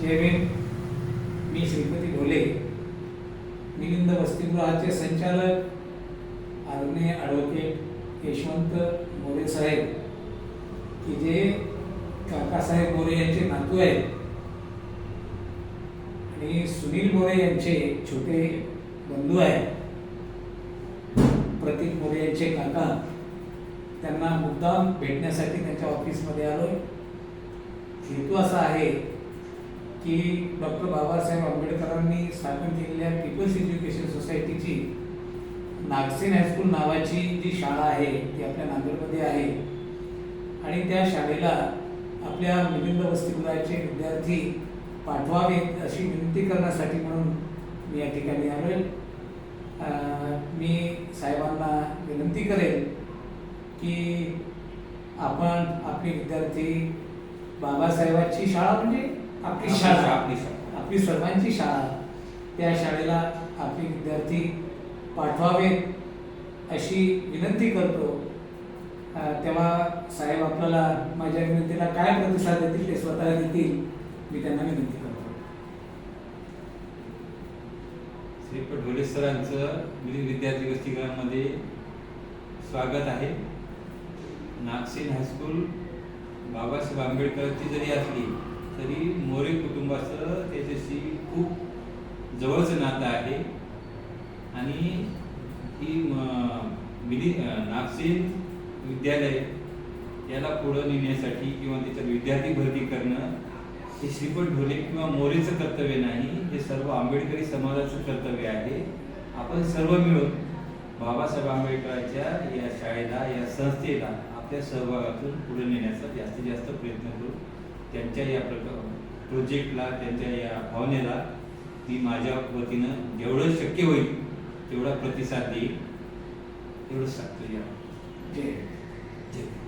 जय मी श्रीपती ढोले मिलिंद वसतिगृहाचे संचालक आदरणीय ॲडव्होकेट यशवंत मोरे साहेब की जे काकासाहेब मोरे यांचे नातू आहेत. आणि सुनील मोरे यांचे छोटे बंधू आहेत. प्रतीक मोरे यांचे काका त्यांना मुद्दाम भेटण्यासाठी त्यांच्या ऑफिसमध्ये आलोय. हेतू असा आहे की डॉक्टर बाबासाहेब आंबेडकरांनी स्थापन केलेल्या पीपल्स एज्युकेशन सोसायटीची नागसेन हायस्कूल नावाची जी शाळा आहे ती आपल्या नांदेडमध्ये आहे. आणि त्या शाळेला आपल्या मिलिंद वसतिगृहाचे विद्यार्थी पाठवावेत अशी विनंती करण्यासाठी म्हणून मी या ठिकाणी आलो मी साहेबांना विनंती करेन की आपण आपले विद्यार्थी बाबासाहेबांची शाळा म्हणजे आपली शाळा आपली शाळा. आपली सर्वांची शाळा. त्या शाळेला आपले विद्यार्थी पाठवावेत अशी विनंती करतो. तेव्हा साहेब आपल्याला माझ्या विनंतीला काय प्रतिसाद देतील ते स्वतः देतील मी त्यांना विनंती करतो. श्रीपत ढोले सरांचं विद्यार्थी वसतिगृहामध्ये स्वागत आहे. नागसेन हायस्कूल बाबासाहेब आंबेडकरांची जरी असली तरी मोरे कुटुंबाचं त्याच्याशी खूप जवळचं नातं आहे. आणि ही विधी नागसेन विद्यालय याला पुढं नेण्यासाठी किंवा त्याच्यात विद्यार्थी भरती करणं हे श्रीपत ढोले किंवा मोरेचं कर्तव्य नाही. हे सर्व आंबेडकरी समाजाचं कर्तव्य आहे. आपण सर्व मिळून बाबासाहेब आंबेडकरांच्या या शाळेला या संस्थेला आपल्या सहभागातून पुढे नेण्याचा जास्तीत जास्त प्रयत्न करू. त्यांच्या या प्रक प्रोजेक्टला त्यांच्या या भावनेला मी माझ्या वतीनं जेवढं शक्य होईल तेवढा प्रतिसाद देईल. एवढं सांगतो या जय. जय.